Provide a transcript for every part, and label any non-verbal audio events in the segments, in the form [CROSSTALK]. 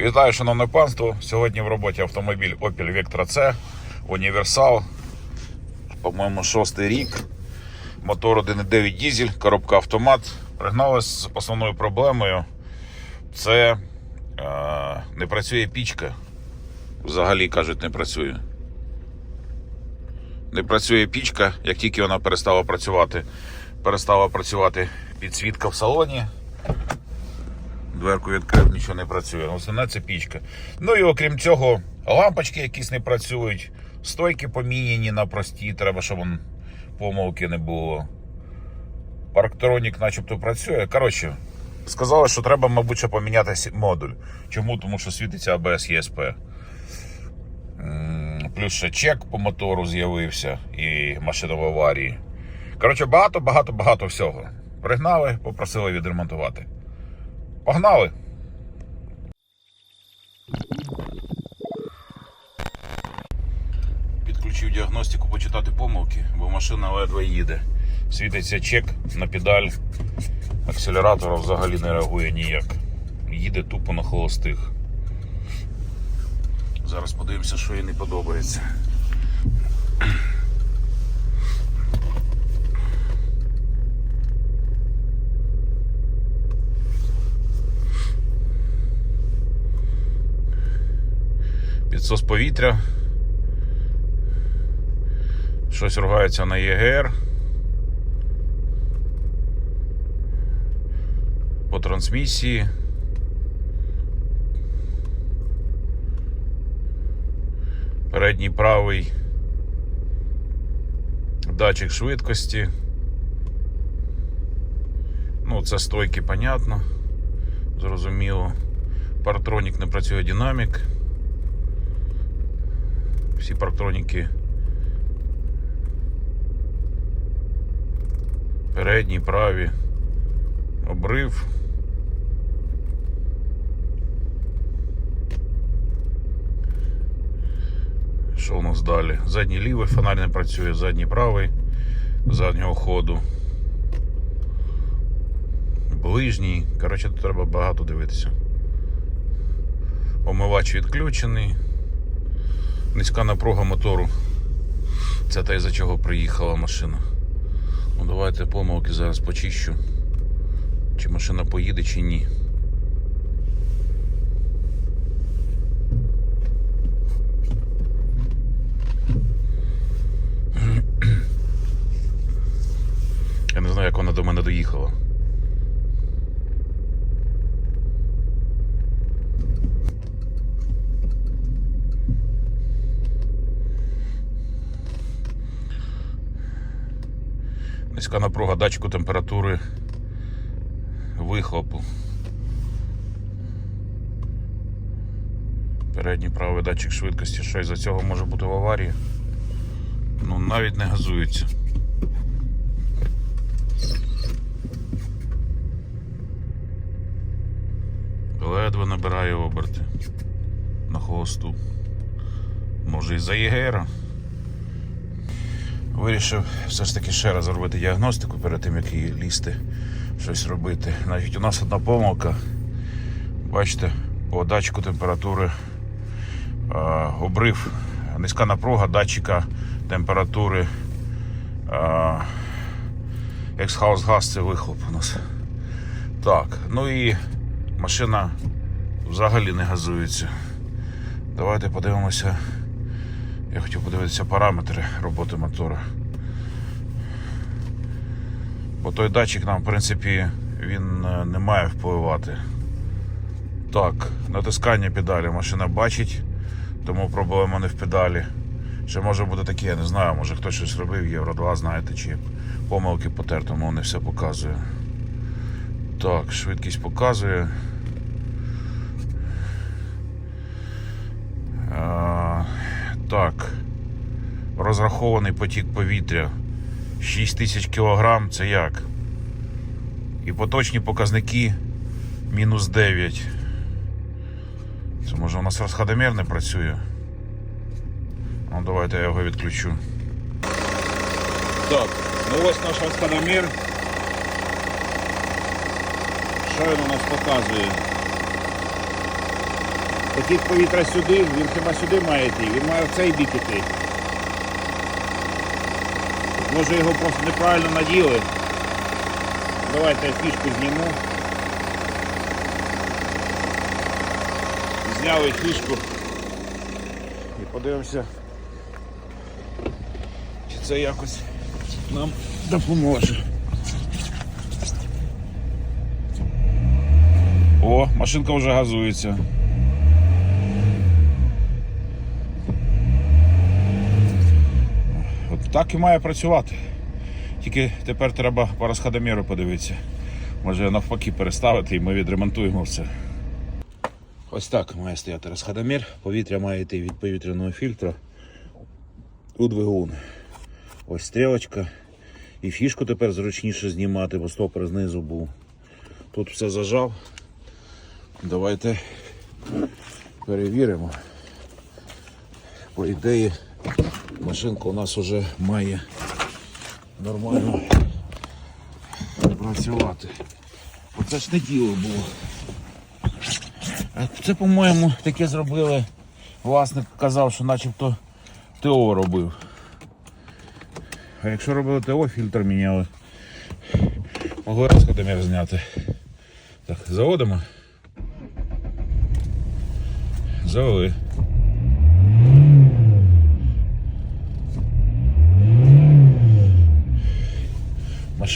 Вітаю, шановне панство. Сьогодні в роботі автомобіль Opel Vectra C, універсал. По-моєму, шостий рік. Мотор 1.9 дізель, коробка автомат. Пригнали з основною проблемою. Це е, не працює пічка. Взагалі кажуть, не працює. Не працює пічка, як тільки вона перестала працювати. Перестала працювати підсвітка в салоні. Дверку відкрив, нічого не працює. Основне це пічка. Ну і окрім цього, лампочки якісь не працюють, стойки поміняні на прості, треба, щоб вон помилки не було. Парктронік начебто працює. Коротше, сказали, що треба, мабуть, поміняти модуль. Чому? Тому що світиться ESP. М, Плюс ще чек по мотору з'явився і машина в аварії. Коротше, багато, багато, багато всього. Пригнали, попросили відремонтувати. Погнали! Підключив діагностику почитати помилки, бо машина ледве їде. Світиться чек на педаль. Акселератора взагалі не реагує ніяк. Їде тупо на холостих. Зараз подивимося, що їй не подобається. Підсос повітря. Щось ругається на ЄГР. По трансмісії. Передній правий датчик швидкості. Ну, це стойки, понятно. Зрозуміло. Партронік не працює динамік. Всі парктроніки. Передні, праві. Обрив. Що у нас далі? Задній лівий фонарь не працює, задній правий заднього ходу. Ближній. Коротше, тут треба багато дивитися. Омивач відключений. Низька напруга мотору. Це те, за чого приїхала машина. Ну давайте помилки зараз почищу. Чи машина поїде, чи ні. Я не знаю, як вона до мене доїхала. Низька напруга датчику температури вихлопу. Передній правий датчик швидкості, що із-за цього може бути в аварії. Ну навіть не газується. Ледве набирає оберти на холосту. Може і за ЄГРа. Вирішив все ж таки ще раз зробити діагностику перед тим, як її лізти щось робити. Навіть у нас одна помилка. Бачите, по датчику температури е, обрив низька напруга датчика температури. Ексхаус газ це вихлоп у нас. Так, ну і машина взагалі не газується. Давайте подивимося. Я хотів подивитися параметри роботи мотора. Бо той датчик нам, в принципі, він е, не має впливати. Так, натискання педалі машина бачить, тому проблема не в педалі. Ще може бути таке, я не знаю, може хтось щось робив, Євро 2, знаєте, чи помилки по тертому не все показує. Так, швидкість показує. Так. Розрахований потік повітря 6 тисяч кілограм, це як? І поточні показники мінус 9. Це може у нас розходомір не працює. Ну, давайте я його відключу. Так, ну ось наш розходомір. Що він у нас показує? Потік повітря сюди, він хіба сюди має йти, він має в цей бік іти. Може його просто неправильно наділи. Давайте я фішку зніму. Зняли фішку. І подивимося, чи це якось нам допоможе. О, машинка вже газується. Так і має працювати. Тільки тепер треба по розходоміру подивитися. Може навпаки переставити і ми відремонтуємо все. Ось так має стояти розходомір. Повітря має йти від повітряного фільтра у двигун. Ось стрілочка. І фішку тепер зручніше знімати, бо стопор знизу був. Тут все зажав. Давайте перевіримо. По ідеї, машинка у нас вже має нормально працювати. Оце ж не діло було. Це, по-моєму, таке зробили. Власник казав, що начебто ТО робив. А якщо робили ТО, фільтр міняли. Могли розходомір зняти. Так, заводимо. Завели.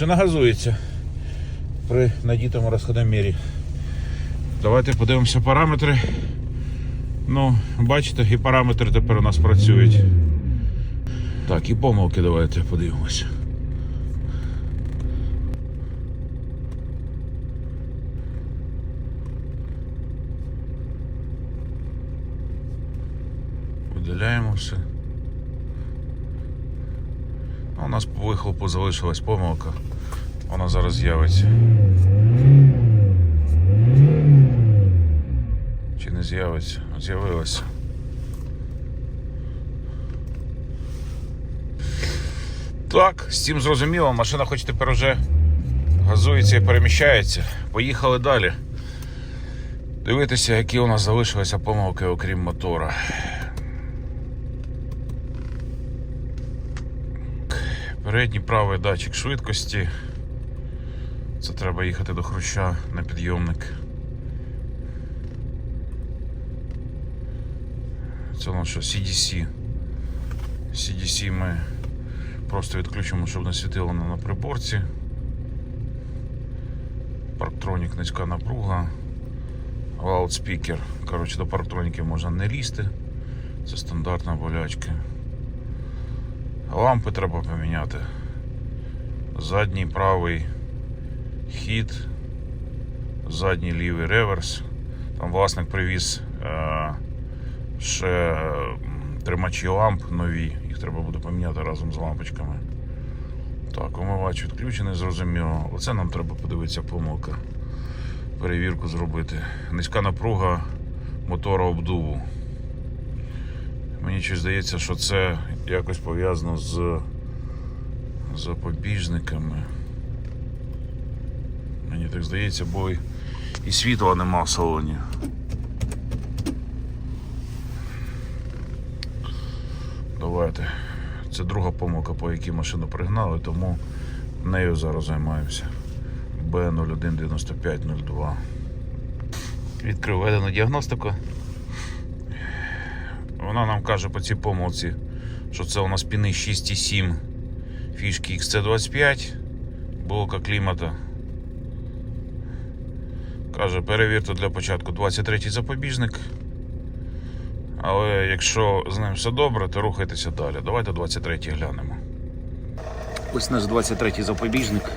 Машина газується при надітому розходомірі. Давайте подивимося параметри. Ну, бачите, і параметри тепер у нас працюють. Так, і помилки давайте подивимося. Виділяємо все. Ну, У нас вихлопу залишилась помилка. Вона зараз з'явиться. Чи не з'явиться? З'явилася. Так, з цим зрозуміло, машина хоч тепер уже газується і переміщається. Поїхали далі. Дивитися, які у нас залишилися помилки, окрім мотора. Передній правий датчик швидкості. Це треба їхати до хруща на підйомник. Це у що CDC. CDC ми просто відключимо, щоб не світило на приборці. Парктронік низька напруга. Лаудспікер. Коротше, до парктроніки можна не лізти. Це стандартна болячка. Лампи треба поміняти. Задній правий хід, задній лівий реверс. Там власник привіз е, ще тримачі ламп нові, їх треба буде поміняти разом з лампочками. Так, омивач відключений, зрозуміло. Оце нам треба подивитися помилка. Перевірку зробити. Низька напруга мотора обдуву. Мені щось здається, що це якось пов'язано з запобіжниками. Мені так здається, бо і- світла нема в салоні. Давайте. Це друга помилка, по якій машину пригнали, тому нею зараз займаємося. Б019502. Відкрив ведену діагностику. Вона нам каже по цій помилці, що це у нас піни 6,7 фішки XC25, блока клімата. Каже, перевірте для початку 23-й запобіжник. Але якщо з ним все добре, то рухайтеся далі. Давайте 23-й глянемо. Ось наш 23-й запобіжник.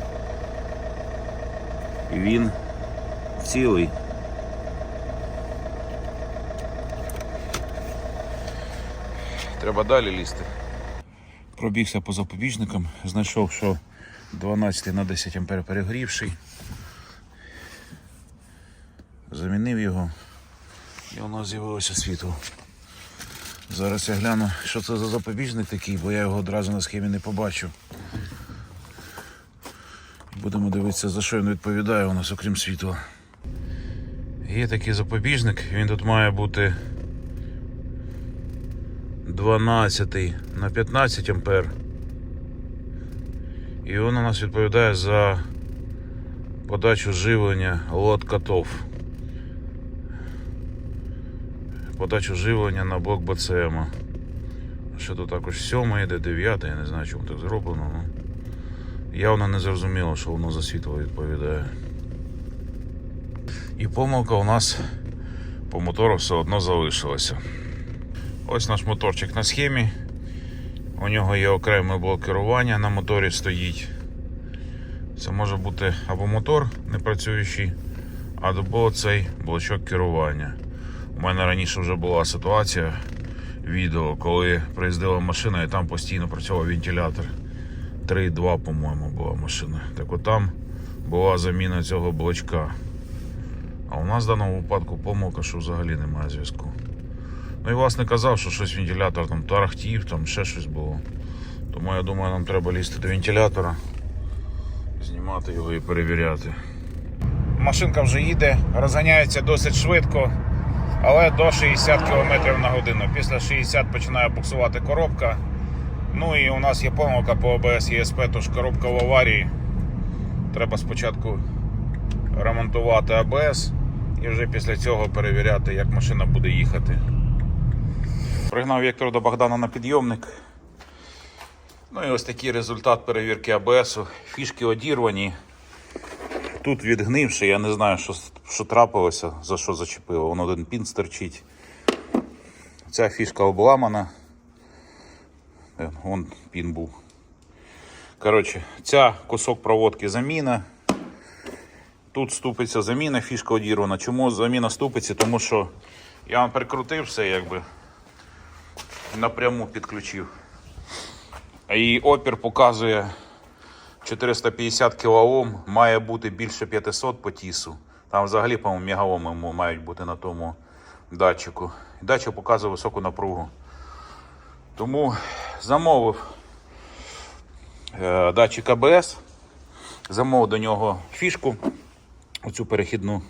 Він цілий. Треба далі лізти. Пробігся по запобіжникам, знайшов, що 12 на 10 ампер перегрівший. Замінив його і нас з'явилося світло. Зараз я гляну, що це за запобіжник такий, бо я його одразу на схемі не побачу. Будемо дивитися, за що він відповідає у нас, окрім світла. Є такий запобіжник, він тут має бути 12 на 15 ампер. І він у нас відповідає за подачу живлення лот котов. Подачу живлення на блок БЦМ. Що тут також 7 йде, 9, я не знаю, чому так зроблено. Ну, явно не зрозуміло, що воно за світло відповідає. І помилка у нас по мотору все одно залишилася. Ось наш моторчик на схемі. У нього є окремий блок керування на моторі стоїть. Це може бути або мотор непрацюючий, або цей блочок керування. У мене раніше вже була ситуація відео, коли приїздила машина і там постійно працював вентилятор. 3.2, по-моєму, була машина. Так от там була заміна цього блочка. А у нас в даному випадку помилка, що взагалі немає зв'язку. Ну і власне казав, що щось вентилятор там тарахтів, там ще щось було. Тому я думаю, нам треба лізти до вентилятора, знімати його і перевіряти. Машинка вже їде, розганяється досить швидко, але до 60 км на годину. Після 60 починає буксувати коробка. Ну і у нас є помилка по ОБС ЄСП, тож коробка в аварії. Треба спочатку ремонтувати АБС і вже після цього перевіряти, як машина буде їхати. Пригнав Віктор до Богдана на підйомник. Ну і ось такий результат перевірки АБСу. Фішки одірвані. Тут відгнивши, я не знаю, що, що трапилося, за що зачепило. Воно один пін стерчить. Ця фішка обламана. Е, Вон пін був. Коротше, ця кусок проводки заміна. Тут ступиться заміна, фішка одірвана. Чому заміна ступиться? Тому що я вам прикрутив все, якби напряму підключив. І опір показує 450 кОм, має бути більше 500 по тісу. Там взагалі, по-моєму, мегаоми мають бути на тому датчику. Датчик показує високу напругу. Тому замовив е, датчик АБС, замовив до нього фішку, оцю перехідну.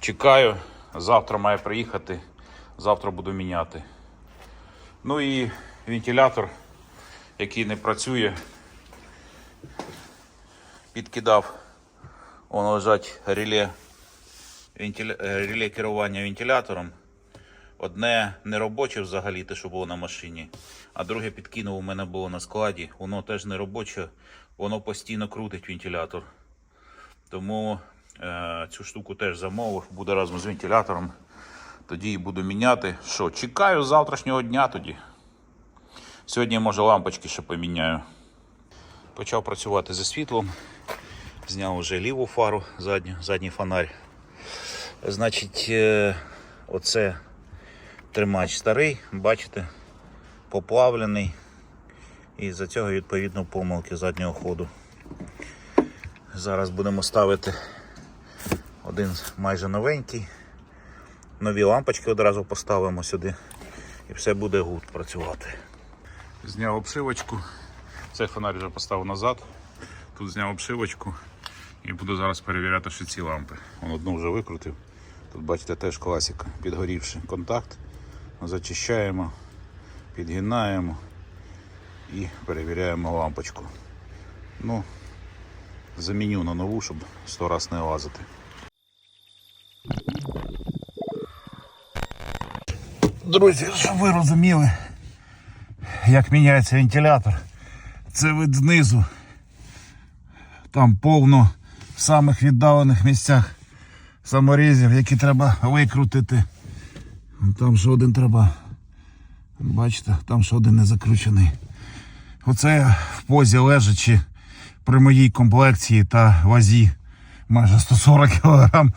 Чекаю, завтра має приїхати, завтра буду міняти. Ну і вентилятор, який не працює, підкидав. Воно лежать реле, вентиля... е, реле керування вентилятором. Одне не робоче взагалі, те, що було на машині, а друге підкинув у мене було на складі. Воно теж не робоче, воно постійно крутить вентилятор. Тому е, цю штуку теж замовив, буде разом з вентилятором. Тоді і буду міняти. Що, чекаю завтрашнього дня тоді. Сьогодні, може, лампочки ще поміняю. Почав працювати зі світлом. Зняв вже ліву фару, задню, задній фонарь. Значить, е, оце тримач старий, бачите, поплавлений. І за цього відповідно помилки заднього ходу. Зараз будемо ставити один майже новенький. Нові лампочки одразу поставимо сюди і все буде гуд працювати. Зняв обшивочку. Цей фонарь вже поставив назад. Тут зняв обшивочку і буду зараз перевіряти ще ці лампи. Вон одну вже викрутив. Тут бачите теж класика. Підгорівши контакт. Зачищаємо, підгинаємо і перевіряємо лампочку. Ну, заміню на нову, щоб 100 раз не лазити. Друзі, щоб ви розуміли, як міняється вентилятор. Це вид знизу. Там повно в самих віддалених місцях саморізів, які треба викрутити. Там ще один треба. Бачите, там ще один не закручений. Оце в позі лежачи при моїй комплекції та вазі майже 140 кг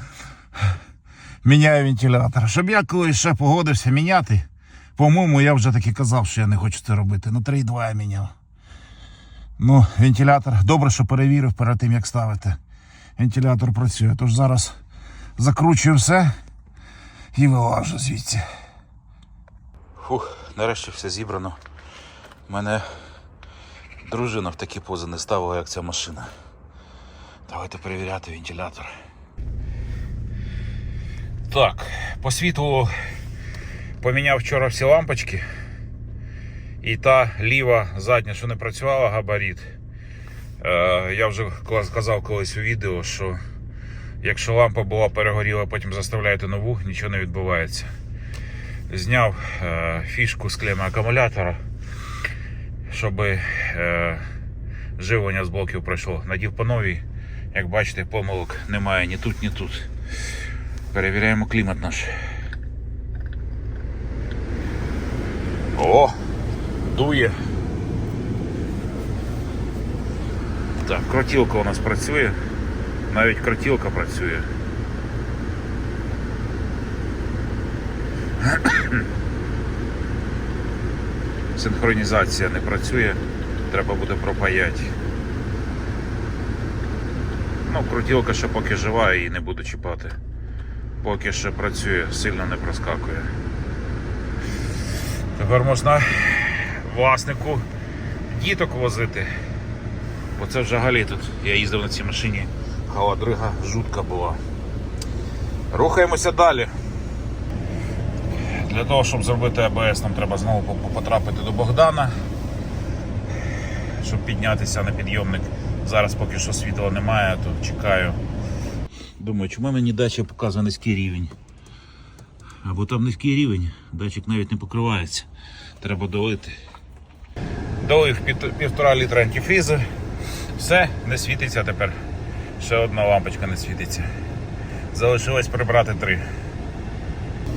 міняю вентилятор. Щоб я колись ще погодився міняти, по-моєму, я вже таки казав, що я не хочу це робити. Ну 3,2 я міняв. Ну, вентилятор, добре, що перевірив перед тим, як ставити. Вентилятор працює. Тож зараз закручую все і вилажу звідси. Фух, нарешті все зібрано. Мене дружина в такі пози не ставила, як ця машина. Давайте перевіряти вентилятор. Так, по світлу поміняв вчора всі лампочки. І та ліва задня, що не працювала, габарит. Е, я вже казав колись у відео, що якщо лампа була перегоріла, потім заставляєте нову, нічого не відбувається. Зняв е, фішку з клеми акумулятора, щоб е, живлення з блоків пройшло. Надів по новій. Як бачите, помилок немає ні тут, ні тут. Перевіряємо клімат наш. О! Дує. Так, крутілка у нас працює. Навіть крутілка працює. [COUGHS] Синхронізація не працює, треба буде пропаяти. Ну, крутілка ще поки жива і не буду чіпати. Поки ще працює, сильно не проскакує. Тепер можна власнику діток возити. Бо це взагалі тут. Я їздив на цій машині, халадрига жутка була. Рухаємося далі. Для того, щоб зробити АБС, нам треба знову потрапити до Богдана, щоб піднятися на підйомник. Зараз поки що світла немає, то чекаю. Думаю, чому мені датчик показує низький рівень? Або там низький рівень, датчик навіть не покривається. Треба долити. Долив півтора літра антифрізу. Все, не світиться тепер. Ще одна лампочка не світиться. Залишилось прибрати три.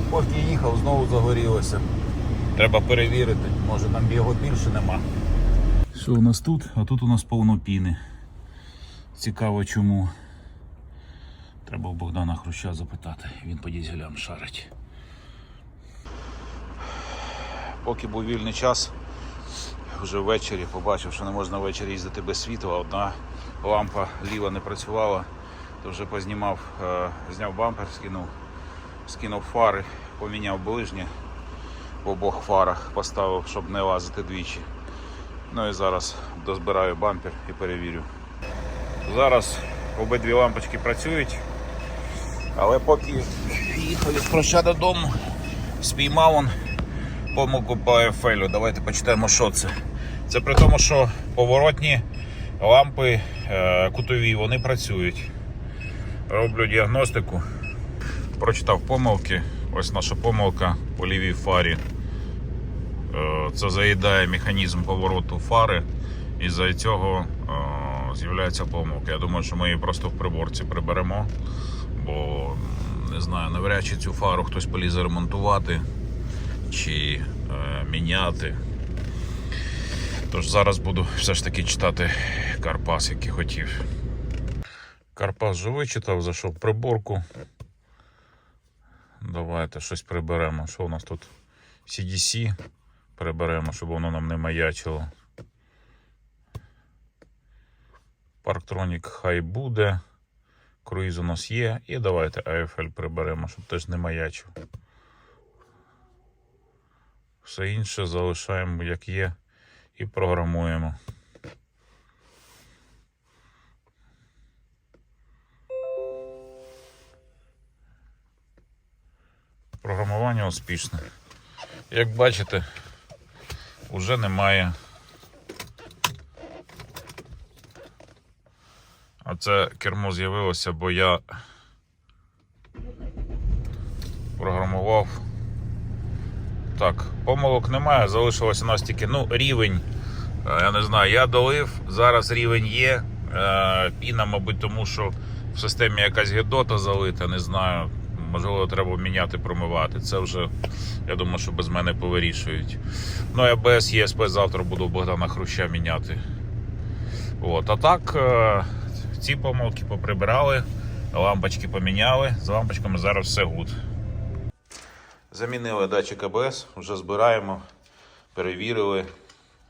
Поки їхав, знову загорілося. Треба перевірити, може там його більше нема. Що у нас тут? А тут у нас повно піни. Цікаво чому. Треба у Богдана Хруща запитати, він по дізелям шарить. Поки був вільний час, вже ввечері побачив, що не можна ввечері їздити без світла. Одна лампа ліва не працювала, то вже познімав, е, зняв бампер, скинув, скинув фари, поміняв ближнє в обох фарах, поставив, щоб не лазити двічі. Ну і зараз дозбираю бампер і перевірю. Зараз обидві лампочки працюють, але поки їхали з проща додому, спіймав он помилку по EFL. Давайте почитаємо, що це. Це при тому, що поворотні лампи е, кутові вони працюють. Роблю діагностику. Прочитав помилки. Ось наша помилка по лівій фарі. Е, Це заїдає механізм повороту фари, і за цього е, з'являється помилка. Я думаю, що ми її просто в приборці приберемо, бо не знаю, навряд чи цю фару хтось полізе ремонтувати чи е, міняти. Тож зараз буду все ж таки читати Карпас, який хотів. Карпас же вичитав, зайшов приборку. Давайте щось приберемо. Що у нас тут? CDC приберемо, щоб воно нам не маячило. Парктронік хай буде. Круїз у нас є. І давайте AFL приберемо, щоб теж не маячив. Все інше залишаємо як є і програмуємо. Програмування успішне. Як бачите, вже немає. А це кермо з'явилося, бо я програмував. Так, помилок немає, залишилося у нас тільки ну, рівень. е, Я не знаю, я долив, зараз рівень є. Е, Піна, мабуть, тому що в системі якась гедота залита, не знаю. Можливо, треба міняти, промивати. Це вже, я думаю, що без мене повирішують. Ну, я без ЄСП завтра буду Богдана Хруща міняти. От. А так, е, ці помилки поприбирали, лампочки поміняли. З лампочками зараз все гуд. Замінили датчик АБС, вже збираємо, перевірили,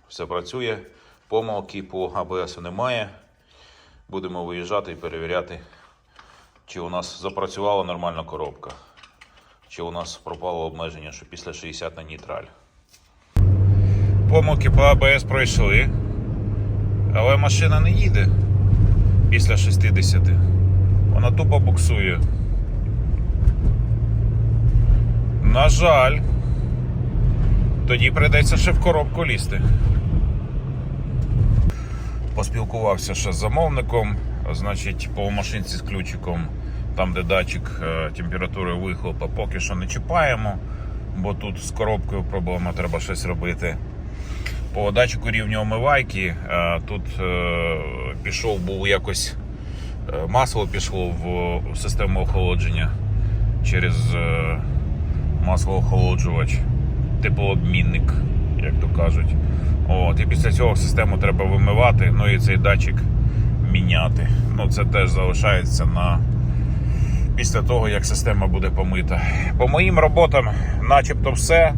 все працює. Помилки по АБС немає. Будемо виїжджати і перевіряти, чи у нас запрацювала нормальна коробка, чи у нас пропало обмеження, що після 60 на нейтраль. Помилки по АБС пройшли, але машина не їде після 60. Вона тупо буксує. На жаль. Тоді прийдеться ще в коробку лізти. Поспілкувався ще з замовником, значить, по машинці з ключиком, там, де датчик е, температури вихлопа, поки що не чіпаємо, бо тут з коробкою проблема, треба щось робити. По датчику рівня омивайки е, тут е, пішов, був якось е, масло пішло в, систему охолодження через маслоохолоджувач, теплообмінник, як то кажуть. От, і після цього систему треба вимивати, ну і цей датчик міняти. Ну, це теж залишається на після того, як система буде помита. По моїм роботам, начебто, все.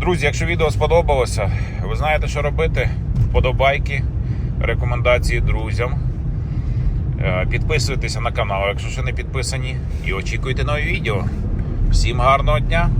Друзі, якщо відео сподобалося, ви знаєте, що робити. Вподобайки, рекомендації друзям. Е, Підписуйтеся на канал, якщо ще не підписані, і очікуйте нові відео. Всім гарного дня!